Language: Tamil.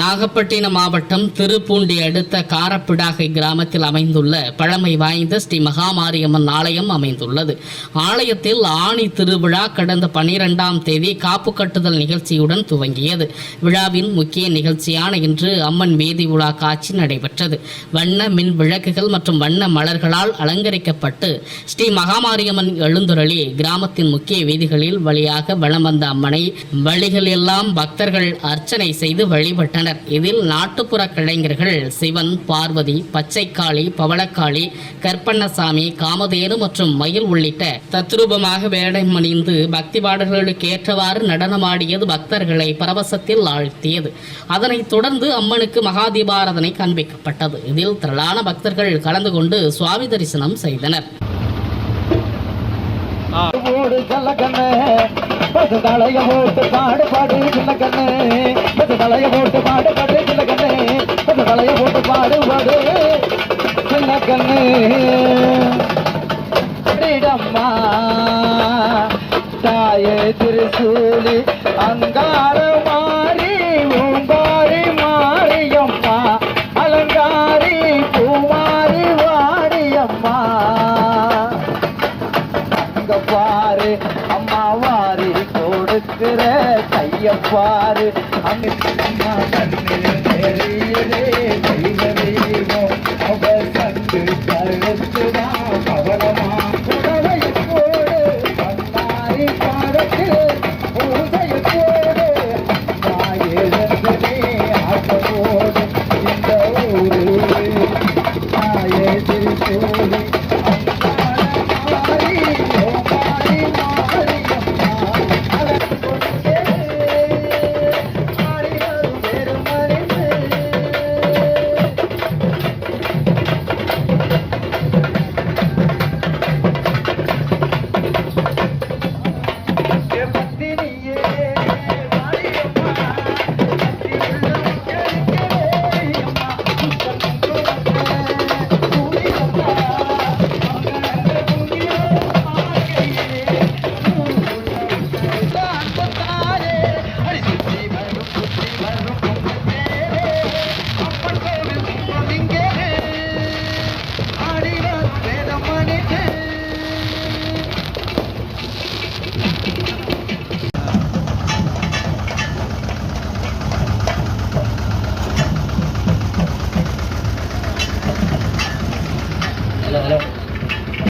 நாகப்பட்டினம் மாவட்டம் திருப்பூண்டி அடுத்த காரப்பிடாகை கிராமத்தில் அமைந்துள்ள பழமை வாய்ந்த ஸ்ரீ மகாமாரியம்மன் ஆலயம் அமைந்துள்ளது. ஆலயத்தில் ஆணி திருவிழா கடந்த பனிரெண்டாம் தேதி காப்பு கட்டுதல் நிகழ்ச்சியுடன் துவங்கியது. விழாவின் முக்கிய நிகழ்ச்சியான இன்று அம்மன் வீதி உலா காட்சி நடைபெற்றது. வண்ண மின் விளக்குகள் மற்றும் வண்ண மலர்களால் அலங்கரிக்கப்பட்டு ஸ்ரீ மகாமாரியம்மன் எழுந்துரளி கிராமத்தின் முக்கிய வீதிகளில் வழியாக வளம் வந்த அம்மனை வழிகள் எல்லாம் பக்தர்கள் அர்ச்சனை செய்து வழிபட்டனர். இதில் நாட்டுப்புற கலைஞர்கள் சிவன் பார்வதி பச்சைக்காளி பவளக்காளி கற்பண்ணசாமி காமதேனு மற்றும் மயில் உள்ளிட்ட தத்ரூபமாக வேடமணிந்து பக்தி பாடல்களுக்கு ஏற்றவாறு நடனமாடியது பக்தர்களை பரவசத்தில் ஆழ்த்தியது. அதனைத் தொடர்ந்து அம்மனுக்கு மகாதீபாராதனை காண்பிக்கப்பட்டது. இதில் திரளான பக்தர்கள் கலந்து கொண்டு சுவாமி தரிசனம் செய்தனர். பாடு பாடு கண்ணு தலைய போட்டு பாடு பாடு சின்ன கண்ணு பசு தலைய போட்டு பாடு பாடு. சின்ன கண்ணு. அடிடம்மா தாயே திருசூலி அங்கார மாறி ஓங்காரி மாறியம்மா அலங்காரி பூமாரி வாடியம்மா அங்க பாரு கொடுக்கிற கைய பாரு.